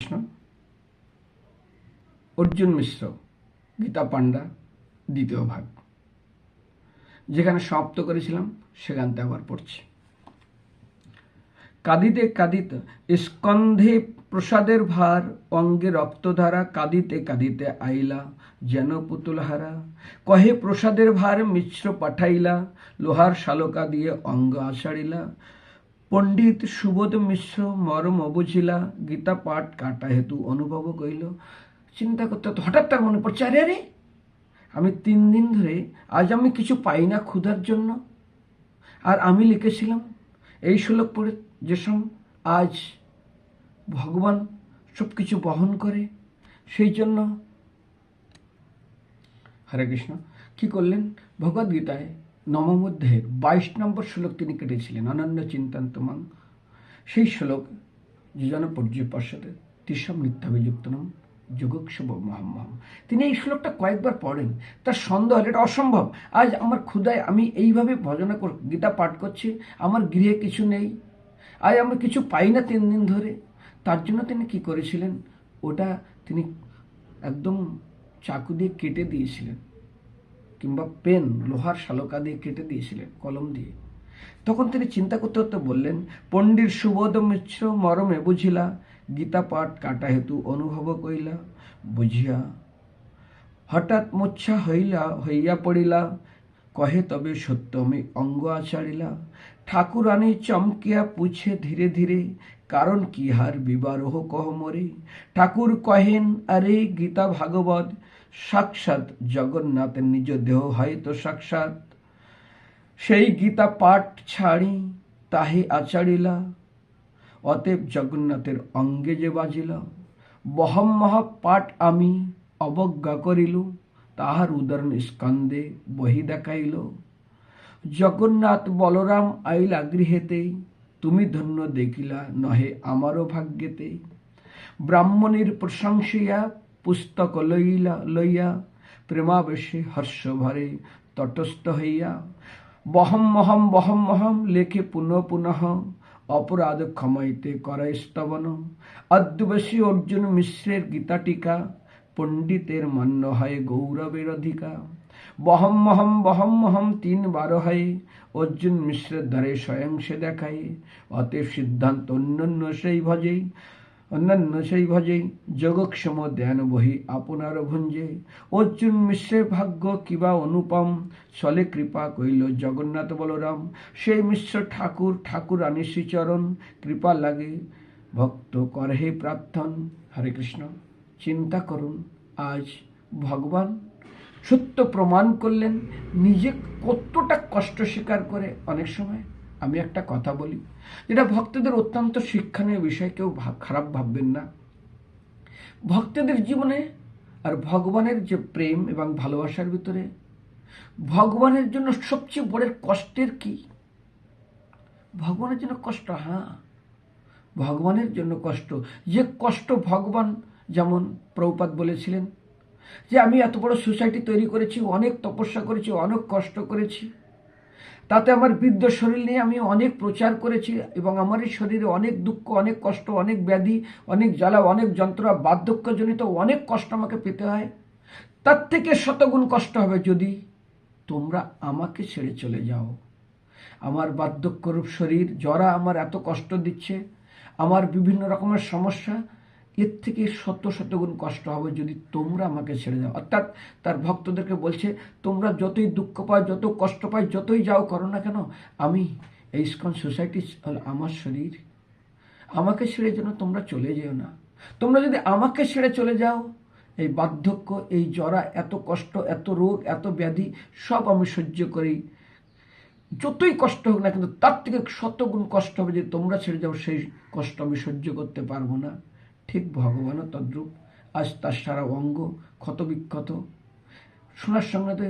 কৃষ্ণ, অর্জুন মিশ্র, গীতা পাণ্ডা, দ্বিতীয় ভাগ। যেখানে সমাপ্ত করেছিলাম, সেখানতে আবার পড়ছি। কাঁদিতে কাঁদিতে স্কন্ধে প্রসাদের ভার, অঙ্গে রক্তধারা, কাঁদিতে কাঁদিতে আইলা, যেন পুতুলহারা। কহে প্রসাদের ভার, মিশ্র পাঠাইলা, লোহার শালকা দিয়ে অঙ্গ আষাড়িলা পণ্ডিত সুবোধ মিশ্র মরম অবুঝিলা, গীতা পাঠ কাটা হেতু অনুভব কইল, চিন্তা করতে হঠাৎ তার মনে পড়ছে, আরে আরে, আমি তিন দিন ধরে, আজ আমি কিছু পাই না ক্ষুধার জন্য। আর আমি লিখেছিলাম, এই শ্লোক পড়ে যেসম আজ ভগবান সব কিছু বহন করে, সেই জন্য হরে কৃষ্ণ, কি করলেন? ভগবদ গীতায় নবম অধ্যায়ের বাইশ নম্বর শ্লোক তিনি কেটেছিলেন, অনন্য চিন্তান্তমাং। সেই শ্লোক যে জন পর্যপার্শ্বতে তিসম নাম যোগক্ষব মহাম্মহম। তিনি এই শ্লোকটা কয়েকবার পড়েন, তার সন্দেহ এটা অসম্ভব। আজ আমার ক্ষুদায় আমি এইভাবে ভজনা কর, গীতা পাঠ করছি, আমার গৃহে কিছু নেই। আজ আমরা কিছু পাই না তিন দিন ধরে। তার জন্য তিনি কি করেছিলেন? ওটা তিনি একদম চাকু দিয়ে কেটে দিয়েছিলেন। কিংবা পেন, লোহার শালকা দিয়ে কেটে দিয়েছিলেন, কলম দিয়ে। তখন তিনি চিন্তা করতে করতে বললেন, পণ্ডিত সুবোধ মিশ্র মরমে বুঝিলা, গীতা পাঠ কাটা হেতু অনুভব কইলা বুঝিয়া। হঠাৎ মোচ্ছা হইলা, হইয়া পড়িলা, কহে তবে সত্য আমি অঙ্গ আচারিলা ঠাকুরানী চমকিয়া পুছে ধীরে ধীরে, কারণ কি হার বিবারহ কহ মরে। ঠাকুর কহেন, আরে গীতা ভাগবত সাক্ষাৎ জগন্নাথের নিজ দেহ হয়তো সাক্ষাৎ। সেই গীতা পাঠ ছাড়ি তাহে আচারিলা। অতএব জগন্নাথের অঙ্গে যে বাজিল, বহম মহা পাঠ আমি অবজ্ঞা করিল, তাহার উদাহরণ স্কন্দে বহি দেখাইল। জগন্নাথ বলরাম আইলা গৃহেতে তুমি ধন্য দেখিলা নহে আমারও ভাগ্যেতে। ব্রাহ্মণীর প্রশংসিয়া পুস্তক লইলা, লইয়া প্রেমাবেশে হর্ষ ভরে তটস্থ হইয়া, বহম, মহম বহম, মহম লেখে পুনঃ পুনঃ অপরাধ ক্ষমাইতে করায় স্তবন। অদ্যবাসী অর্জুন মিশ্রের গীতা টিকা পণ্ডিতের মান্য হয় গৌরবের অধিকা। বহম, মহম বহম, মহম তিন বার হয় অর্জুন মিশ্রের দ্বারে স্বয়ং সে দেখায়, অতএব সিদ্ধান্ত অন্যান্য সেই ভজেই। অন্যান্য সেই ভজেই যোগক্ষম ধ্যান বহি আপনার ভঞ্জে। অর্জুন মিশ্রের ভাগ্য কিবা অনুপম? চলে কৃপা কইল জগন্নাথ বলরাম সেই মিশ্র ঠাকুর ঠাকুর আনি শ্রীচরণ, কৃপা লাগে। ভক্ত করহে প্রার্থন, হরে কৃষ্ণ। চিন্তা করুন, আজ ভগবান সত্য প্রমাণ করলেন, নিজে কতটা কষ্ট স্বীকার করে অনেক সময়। আমি একটা কথা বলি। যেটা ভক্তদের অত্যন্ত শিক্ষণীয় বিষয়, কেউ খারাপ ভাববেন না। ভক্তদের জীবনে আর ভগবানের যে প্রেম এবং ভালোবাসার ভিতরে, ভগবানের জন্য সবচেয়ে বড় কষ্টের কি? ভগবানের জন্য কষ্ট হ্যাঁ। ভগবানের জন্য কষ্ট। যে কষ্ট ভগবান, যেমন প্রভুপাত বলেছিলেন, যে আমি এত বড় সোসাইটি তৈরি করেছি, অনেক তপস্যা করেছি, অনেক কষ্ট করেছি। তাতে আমার বৃদ্ধ শরীর নিয়ে আমি অনেক প্রচার করেছি এবং আমার এই শরীরে অনেক দুঃখ, অনেক কষ্ট, অনেক ব্যাধি, অনেক জ্বালা, অনেক যন্ত্রণা, বার্ধক্যজনিত অনেক কষ্ট আমাকে পেতে হয়। তার থেকে শতগুণ কষ্ট হবে যদি তোমরা আমাকে ছেড়ে চলে যাও। আমার বার্ধক্যরূপ শরীর, জরা আমার এত কষ্ট দিচ্ছে, আমার বিভিন্ন রকমের সমস্যা এর থেকে শত শতগুণ কষ্ট হবে যদি তোমরা আমাকে ছেড়ে যাও অর্থাৎ তার ভক্তদেরকে বলছে, তোমরা যতই দুঃখ পাও, যত কষ্ট পাই যতই যাও করো না কেন, আমি এই ইস্কন সোসাইটি আমার শরীর। আমাকে ছেড়ে যেন তোমরা চলে যেও না। তোমরা যদি আমাকে ছেড়ে চলে যাও, এই বার্ধক্য, এই জরা, এত কষ্ট, এত রোগ, এত ব্যাধি, সব আমি সহ্য করি। যতই কষ্ট হোক না কিন্তু তার থেকে শতগুণ কষ্ট হবে যে তোমরা ছেড়ে যাও, সেই কষ্ট আমি সহ্য করতে পারব না। ঠিক ভগবানও তদ্রূপ। আজ তার সারা অঙ্গ ক্ষতবিক্ষত। সোনার সঙ্গে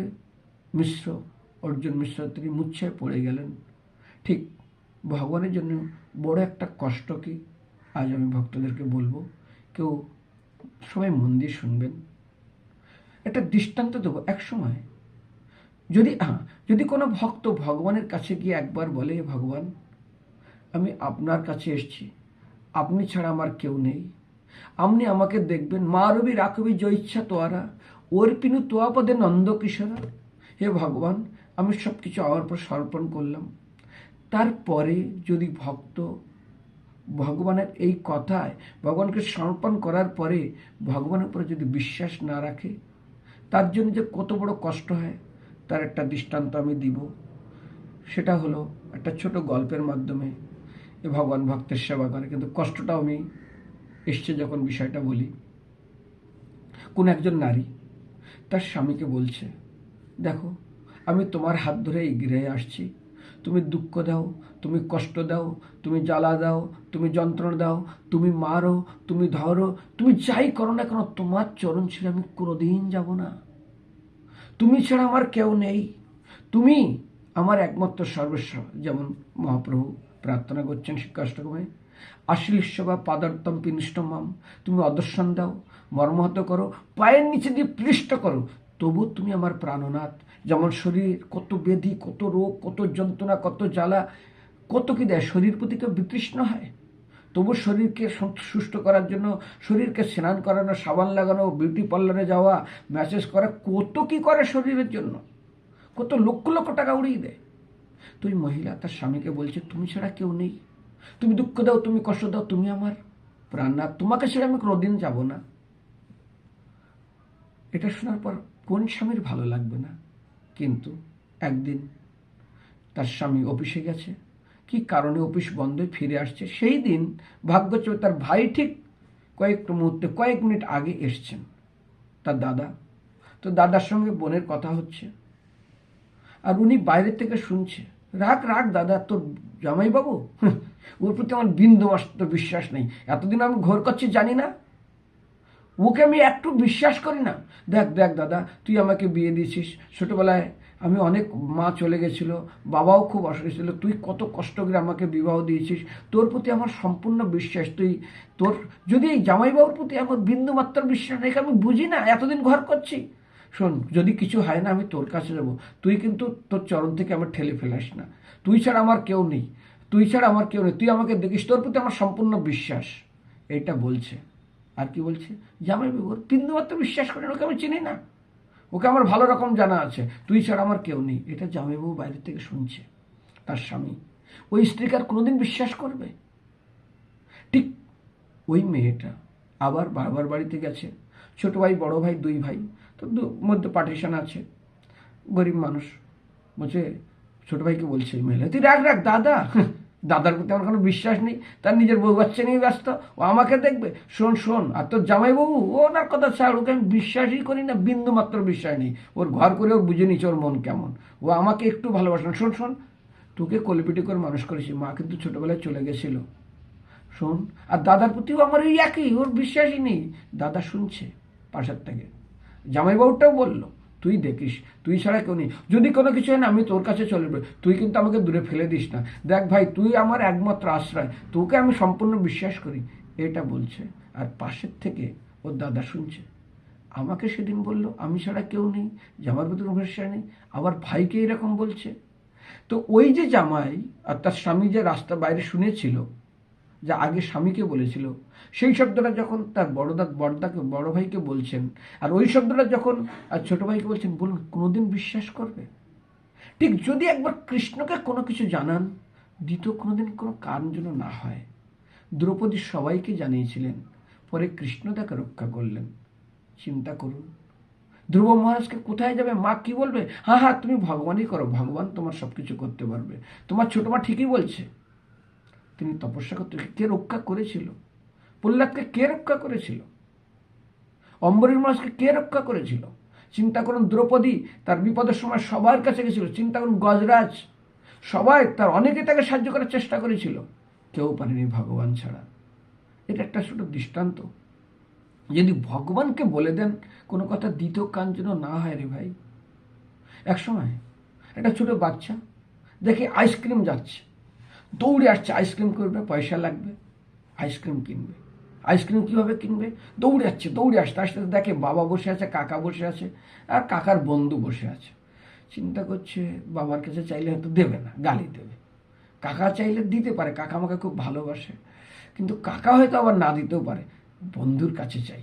মিশ্র, অর্জুন মিশ্র তিনি মুচ্ছায় পড়ে গেলেন। ঠিক ভগবানের জন্য বড় একটা কষ্ট কি? আজ আমি ভক্তদেরকে বলব, কেউ সবাই মন দিয়ে শুনবেন। একটা দৃষ্টান্ত দেবো এক সময়। যদি হ্যাঁ যদি কোনো ভক্ত ভগবানের কাছে গিয়ে একবার বলে ভগবান, আমি আপনার কাছে এসেছি। আপনি ছাড়া আমার কেউ নেই। আপনি আমাকে দেখবেন। মা রবি রাখবি জয় ইচ্ছা তোয়ারা। ওর পিনু তোয়া পদে নন্দ কিশোরা। হে ভগবান, আমি সব কিছু আমার পর সমর্পণ করলাম। তারপরে যদি ভক্ত ভগবানের এই কথায় ভগবানকে সমর্পণ করার পরে ভগবানের উপরে যদি বিশ্বাস না রাখে, তার জন্য যে কত বড় কষ্ট হয়, তার একটা দৃষ্টান্ত আমি দিব। সেটা হলো একটা ছোট গল্পের মাধ্যমে এ ভগবান ভক্তের সেবা করে। কিন্তু কষ্টটাও আমি এসছে যখন বিষয়টা বলি। কোন একজন নারী তার স্বামীকে বলছে, দেখো, আমি তোমার হাত ধরে এই গৃহে আসছি। তুমি দুঃখ দাও, তুমি কষ্ট দাও, তুমি জ্বালা দাও, তুমি যন্ত্রণা দাও, তুমি মারো, তুমি ধরো, তুমি যাই করো না কেন, তোমার চরণ ছেড়ে আমি কোনোদিন যাব না। তুমি ছাড়া আমার কেউ নেই। তুমি আমার একমাত্র সর্বস্ব। যেমন মহাপ্রভু প্রার্থনা করছেন শিক্ষাষ্টকমে। আশ্লিষ্য বা পাদার্থম পিনিষ্টমাম তুমি অদর্শন দাও, মর্মহত করো, পায়ের নিচে দিয়ে পৃষ্ঠ করো তবু তুমি আমার প্রাণনাথ। যেমন শরীর, কত ব্যাধি, কত রোগ, কত যন্ত্রণা, কত জ্বালা, কত কি দেয়? শরীর প্রতি কেউ বিতৃষ্ণ হয়? তবু শরীরকে সুস্থ করার জন্য, শরীরকে স্নান করানো, সাবান লাগানো, বিউটি পার্লারে যাওয়া, ম্যাসেজ করা, কত কি করে শরীরের জন্য? কত লক্ষ লক্ষ টাকা উড়িয়ে দেয়। তুই মহিলা, তার স্বামীকে বলছে, তুমি ছাড়া কেউ নেই। তুমি দুঃখ দাও, তুমি কষ্ট দাও, তুমি আমার প্রাণনাথ তোমাকে ছেড়ে আমি কোনোদিন যাব না। এটা শোনার পর কোন স্বামীর ভালো লাগবে না? কিন্তু একদিন তার স্বামী অফিসে গেছে। কি কারণে অফিস বন্ধ ফিরে আসছে? সেই দিন ভাগ্যচোর তার ভাই ঠিক কয়েক মুহূর্তে, কয়েক মিনিট আগে এসছেন, তার দাদা। তো দাদার সঙ্গে বোনের কথা হচ্ছে। আর উনি বাইরে থেকে শুনছে। রাখ রাখ দাদা, তোর জামাইবাবু? ওর প্রতি আমার বিন্দু মাত্র বিশ্বাস নেই। এতদিন আমি ঘোর করছি জানি না। ওকে আমি একটু বিশ্বাস করি না। দেখ দেখ দাদা, তুই আমাকে বিয়ে দিয়েছিস। ছোটোবেলায় আমি অনেক মা চলে গেছিল, বাবাও খুব অসুস্থ ছিল। তুই কত কষ্ট করে আমাকে বিবাহ দিয়েছিস। তোর প্রতি আমার সম্পূর্ণ বিশ্বাস। তুই, তোর, যদি এই জামাইবাবুর প্রতি আমার বিন্দু মাত্র বিশ্বাস নেই, আমি বুঝি না, এতদিন ঘর করছি। শোন, যদি কিছু হয় না, আমি তোর কাছে যাব। তুই কিন্তু তোর চরণ থেকে আমার ঠেলে ফেলাস না। তুই ছাড়া আমার কেউ নেই। তুই ছাড়া আমার কেউ নেই। তুই আমাকে দেখিস, তোর প্রতি আমার সম্পূর্ণ বিশ্বাস। এটা বলছে। আর কি বলছে? জামাই বাবু, ওর বিন্দুমাত্র বিশ্বাস করেন ওকে আমি চিনি না। ওকে আমার ভালো রকম জানা আছে। তুই ছাড়া আমার কেউ নেই। এটা জামাইবাবু বাইরে থেকে শুনছে, তার স্বামী। ওই স্ত্রীকে আর কোনোদিন বিশ্বাস করবে? ঠিক ওই মেয়েটা আবার বাবার বাড়িতে গেছে। ছোট ভাই, বড় ভাই, দুই ভাই। তো দু- মধ্যে পার্টিশন আছে। গরিব মানুষ। বলছে, ছোট ভাইকে বলছে এই মহিলা তুই রাখ রাখ, দাদা। দাদার প্রতি আমার কোনো বিশ্বাস নেই, তার নিজের বউ বাচ্চা নিয়ে ব্যস্ত, ও আমাকে দেখবে। শোন শোন, আর তোর জামাইবাবু, ও ওনার কথা ছাড়, ওকে আমি বিশ্বাসই করি না, বিন্দু মাত্র বিশ্বাস নেই। ওর ঘর করে ওর বুঝে নিচ্ছে ওর মন কেমন। ও আমাকে একটু ভালোবাসে না। শোন শোন, তোকে কলিপিটি করে মানুষ করেছি। মা কিন্তু ছোটোবেলায় চলে গেছিল। শোন, আর দাদার প্রতিও আমার ওই একই, ওর বিশ্বাসই নেই। দাদা শুনছে পাশের থেকে। জামাইবাবুটাও বলল তুই দেখিস, তুই ছাড়া কেউ নেই। যদি কোনো কিছু হয় না, আমি তোর কাছে চলে যাব। তুই কিন্তু আমাকে দূরে ফেলে দিস না। দেখ ভাই, তুই আমার একমাত্র আশ্রয়। তোকে আমি সম্পূর্ণ বিশ্বাস করি। এটা বলছে। আর পাশের থেকে ওর দাদা শুনছে। আমাকে সেদিন বলল, আমি ছাড়া কেউ নেই, জামার ভিতরে ভরসা নেই। আবার ভাইকে এরকম বলছে। তো ওই যে জামাই আর তার স্বামী যে রাস্তা বাইরে শুনেছিল যা আগে স্বামীকে বলেছিল। সেই শব্দটা যখন তার বড়দা, বড়দাকে, বড় ভাইকে বলছেন, আর ওই শব্দটা যখন আর ছোট ভাইকে বলছেন, বলুন, কোনোদিন বিশ্বাস করবে? ঠিক যদি একবার কৃষ্ণকে কোনো কিছু জানান, দ্বিতীয় কোনোদিন কোনো কারণ যেন না হয়। দ্রৌপদী সবাইকে জানিয়েছিলেন, পরে কৃষ্ণ তাকে রক্ষা করলেন। চিন্তা করুন। ধ্রুব মহারাজকে কোথায় যাবে? মা কি বলবে? হ্যাঁ হ্যাঁ তুমি ভগবানই করো, ভগবান তোমার সব কিছু করতে পারবে। তোমার ছোট মা ঠিকই বলছে। তিনি তপস্যা করতে কে রক্ষা করেছিল? প্রহ্লাদকে কে রক্ষা করেছিল? অম্বরীর মহারাজকে কে রক্ষা করেছিল? চিন্তা করুন, দ্রৌপদী তার বিপদের সময় সবার কাছে গেছিল। চিন্তা করুন, গজরাজ সবাই তার অনেকে তাকে সাহায্য করার চেষ্টা করেছিল। কেউ পারেনি ভগবান ছাড়া। এটা একটা ছোট দৃষ্টান্ত। যদি ভগবানকে বলে দেন, কোনো কথা দ্বিতীয় কান যেন না হয় রে ভাই। এক সময় একটা ছোট বাচ্চা দেখি আইসক্রিম যাচ্ছে। দৌড়ে আসছে আইসক্রিম করবে, পয়সা লাগবে আইসক্রিম কিনবে। আইসক্রিম কীভাবে কিনবে? দৌড়ে যাচ্ছে দৌড়ে আসতে আসতে দেখে বাবা বসে আছে, কাকা বসে আছে, আর কাকার বন্ধু বসে আছে। চিন্তা করছে, বাবার কাছে চাইলে হয়তো দেবে না, গালি দেবে। কাকা চাইলে দিতে পারে, কাকা আমাকে খুব ভালোবাসে। কিন্তু কাকা হয়তো আবার না দিতেও পারে, বন্ধুর কাছে চাই।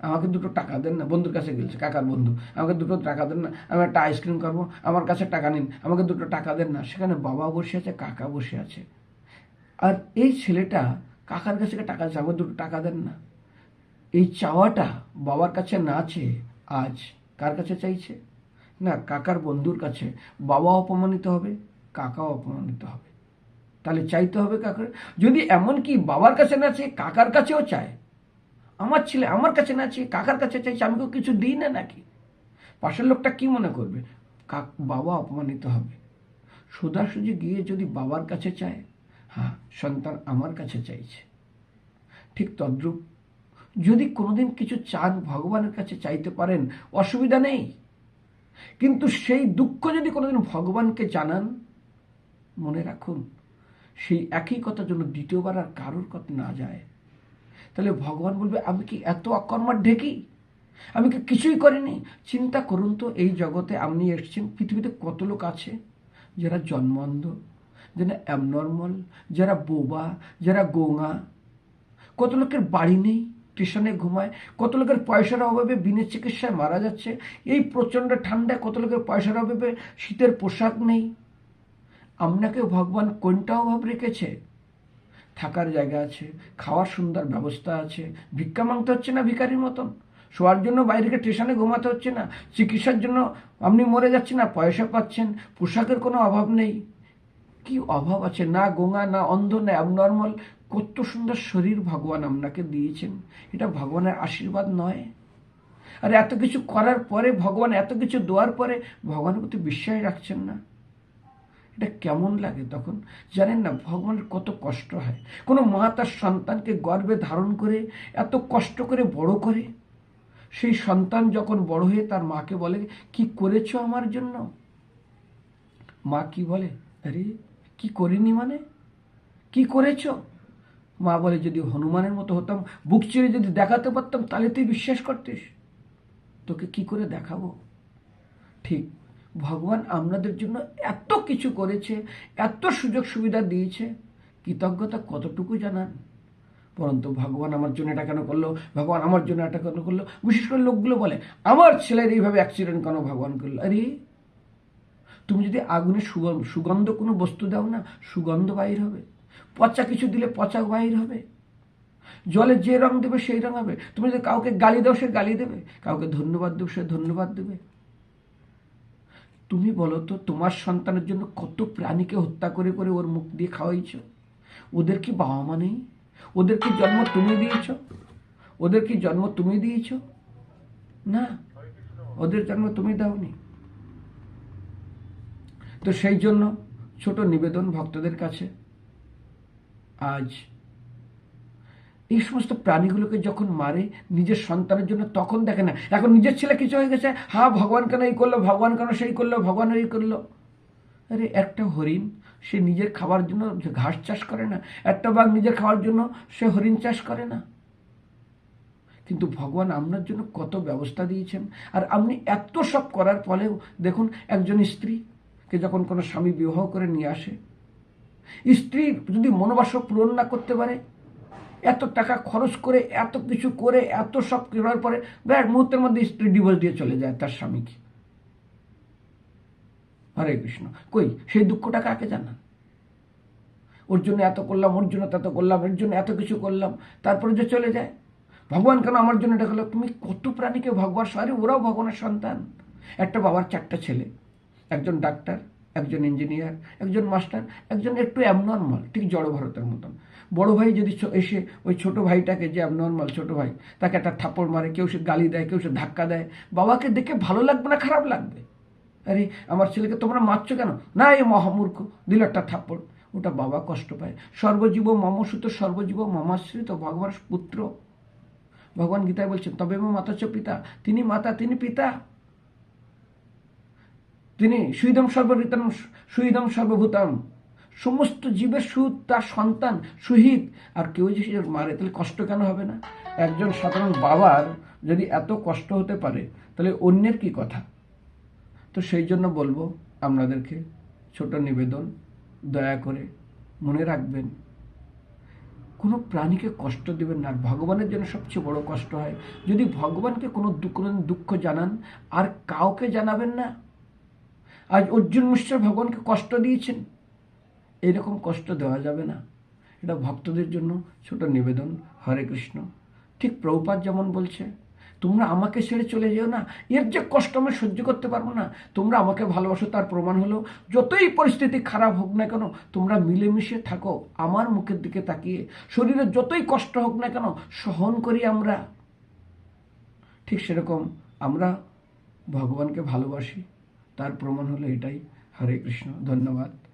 আমাকে দুটো টাকা দেন না, বন্ধুর কাছে গেছে কাকার বন্ধু। আমাকে দুটো টাকা দেন না, আমি একটা আইসক্রিম খাব, আমার কাছে টাকা নিন, আমাকে দুটো টাকা দেন না। সেখানে বাবা বসে আছে, কাকা বসে আছে। আর এই ছেলেটা কাকার কাছে টাকা চাই আমাকে দুটো টাকা দেন না। এই চাওয়াটা বাবার কাছে না চেয়ে আজ কার কাছে চাইছে? না, কাকার বন্ধুর কাছে। বাবা অপমানিত হবে, কাকাও অপমানিত হবে। তাহলে চাইতে হবে কাকার। যদি এমন কি বাবার কাছে না চেয়ে, কাকার কাছেও চায় আমার ছেলে, আমার কাছে না চেয়ে, কাকার কাছে চাইছে, আমি কেউ কিছু দিই না নাকি? পাশের লোকটা কি মনে করবে? কাক, বাবা অপমানিত হবে। সোজাসুজি গিয়ে যদি বাবার কাছে চায় হ্যাঁ সন্তান আমার কাছে চাইছে। ঠিক তদ্রূপ, যদি কোনোদিন কিছু চান ভগবানের কাছে চাইতে পারেন, অসুবিধা নেই। কিন্তু সেই দুঃখ যদি কোনোদিন ভগবানকে জানান, মনে রাখুন, সেই একই কথার জন্য দ্বিতীয়বার আর কারোর কথা না যায়। তাহলে ভগবান বলবে, আমি কি এত অকর্মার ঢেকি? আমি কি কিছুই করিনি? চিন্তা করুন তো, এই জগতে আপনি এসছেন, পৃথিবীতে কত লোক আছে? যারা জন্মান্ধ, যারা অ্যাবনর্মাল যারা বোবা, যারা গোঙা। কত লোকের বাড়ি নেই স্টেশনে ঘুমায়, কত লোকের পয়সার অভাবে বিনা চিকিৎসায় মারা যাচ্ছে, এই প্রচণ্ড ঠান্ডায় কত লোকের পয়সার অভাবে শীতের পোশাক নেই। আপনাকে ভগবান কোনটা অভাব রেখেছে? থাকার জায়গা আছে, খাওয়ার সুন্দর ব্যবস্থা আছে। ভিক্ষা মাংতে হচ্ছে না ভিখারির মতন? শোয়ার জন্য বাইরে গিয়ে স্টেশনে ঘুমাতে হচ্ছে না। চিকিৎসার জন্য আপনি মরে যাচ্ছেন না পয়সা পাচ্ছেন, পোশাকের কোনো অভাব নেই। কি অভাব আছে? না গোঙা, না অন্ধ, না অ্যাবনর্মাল কত সুন্দর শরীর ভগবান আপনাকে দিয়েছেন। এটা ভগবানের আশীর্বাদ নয়। আর এত কিছু করার পরে, ভগবান এত কিছু দেওয়ার পরে, ভগবানের প্রতি বিশ্বাস রাখছেন না। এটা কেমন লাগে তখন? জানেন না, ভগবানের কত কষ্ট হয়। কোনো মা তার সন্তানকে গর্বে ধারণ করে, এত কষ্ট করে বড় করে। সেই সন্তান যখন বড় হয়ে তার মাকে বলে, কি করেছ আমার জন্য? মা কি বলে? আরে, কি করিনি মানে? কি করেছ? মা বলে, যদি হনুমানের মতো হতাম, বুক চিরে যদি দেখাতে পারতাম, তাহলে তুই বিশ্বাস করতিস। তোকে কি করে দেখাবো? ঠিক ভগবান আপনাদের জন্য এত কিছু করেছে, এত সুযোগ সুবিধা দিয়েছে। কৃতজ্ঞতা কতটুকু জানান? পরন্তু ভগবান আমার জন্য এটা কেন করল? ভগবান আমার জন্য এটা কেন করল? বিশেষ করে লোকগুলো বলে, আমার ছেলের এইভাবে অ্যাক্সিডেন্ট কেন ভগবান করল? আরে, তুমি যদি আগুনে সুগন্ধ কোনো বস্তু দাও না, সুগন্ধ বাইর হবে। পচা কিছু দিলে পচা বাইর হবে। জলে যে রং দেবে সেই রং হবে। তুমি যদি কাউকে গালি দাও, সে গালি দেবে। কাউকে ধন্যবাদ দেবে, সে ধন্যবাদ দেবে। তুমি বলো তো, তোমার সন্তানের জন্য কত প্রাণীকে হত্যা করে করে ওর মুখ দিয়ে খাওয়াইছ? ওদের কি বাবা মা নেই? ওদের কি জন্ম তুমি দিয়েছ? ওদের কি জন্ম তুমি দিয়েছ? না, ওদের জন্ম তুমি দাওনি। তো সেই জন্য ছোট নিবেদন ভক্তদের কাছে আজ এই সমস্ত প্রাণীগুলোকে যখন মারে নিজের সন্তানের জন্য, তখন দেখে না। এখন নিজের ছেলে কিছু হয়ে গেছে হ্যাঁ ভগবান কেন এই করল, ভগবান কেন সেই করল, ভগবান এই করল। আরে একটা হরিণ, সে নিজের খাবার জন্য ঘাস চাষ করে না, একটা বাঘ নিজের খাওয়ার জন্য সে হরিণ চাষ করে না। কিন্তু ভগবান আপনার জন্য কত ব্যবস্থা দিয়েছেন। আর আপনি এত সব করার ফলেও দেখুন, একজন স্ত্রীকে যখন কোনো স্বামী বিবাহ করে নিয়ে আসে, স্ত্রী যদি মনোবাস পূরণ না করতে পারে এত টাকা খরচ করে, এত কিছু করে, এত সব করার পরে ব্যাট মুহূর্তের মধ্যে স্ত্রী ডিভোর্স দিয়ে চলে যায় তার স্বামীকে। হরে কৃষ্ণ। কই? সেই দুঃখটা কাকে জানান? ওর জন্য এত করলাম, ওর জন্য তত করলাম, এর জন্য এত কিছু করলাম, তারপরে যে চলে যায়। ভগবান কেন আমার জন্য এটা করল? তুমি কত প্রাণীকে ভগবান, সরে, ওরাও ভগবানের সন্তান। একটা বাবার চারটা ছেলে, একজন ডাক্তার একজন ইঞ্জিনিয়ার একজন মাস্টার একজন একটু অ্যাবনর্মাল ঠিক জড় ভারতের মতন। বড় ভাই যদি এসে ওই ছোট ভাইটাকে যে অ্যাবনর্মাল ছোট ভাই, তাকে একটা থাপড় মারে, কেউ সে গালি দেয়, কেউ সে ধাক্কা দেয়, বাবাকে দেখে ভালো লাগবে না, খারাপ লাগবে? আরে, আমার ছেলেকে তোমরা মারছো কেন? না এই মহামূর্খ, দিল একটা থাপ্পড়। ওটা বাবা কষ্ট পায়। সর্বজীব মমসুত, সর্বজীব মমাশ্রিত ভগবান পুত্র। ভগবান গীতায় বলছেন, তবে মাতা চ পিতা, তিনি মাতা, তিনি পিতা। তিনি সুইদম সর্বরিতম সুইদম সর্বভূতম। সমস্ত জীবের সুদ, তার সন্তান সুহিত আর কেউ যদি মারে, তাহলে কষ্ট কেন হবে না? একজন সাধারণ বাবার যদি এত কষ্ট হতে পারে, তাহলে অন্যের কি কথা? তো সেই জন্য বলব, আপনাদেরকে ছোট নিবেদন, দয়া করে মনে রাখবেন, কোনো প্রাণীকে কষ্ট দেবেন না। ভগবানের জন্য সবচেয়ে বড় কষ্ট হয়, যদি ভগবানকে কোনো দুঃখ দুঃখ জানান, আর কাউকে জানাবেন না আজ অর্জুন মিশ্র ভগবানকে কষ্ট দিয়েছেন। এরকম কষ্ট দেওয়া যাবে না। এটা ভক্তদের জন্য ছোট নিবেদন। হরে কৃষ্ণ। ঠিক প্রভুপাত যেমন বলছে, তোমরা আমাকে ছেড়ে চলে যেও না। এর যে কষ্ট আমি সহ্য করতে পারব না। তোমরা আমাকে ভালোবাসো, তার প্রমাণ হলো যতই পরিস্থিতি খারাপ হোক না কেন, তোমরা মিলেমিশে থাকো। আমার মুখের দিকে তাকিয়ে শরীরে যতই কষ্ট হোক না কেন, সহন করি আমরা। ঠিক সেরকম আমরা ভগবানকে ভালোবাসি। তার প্রমাণ হলো এটাই। হরে কৃষ্ণ ধন্যবাদ।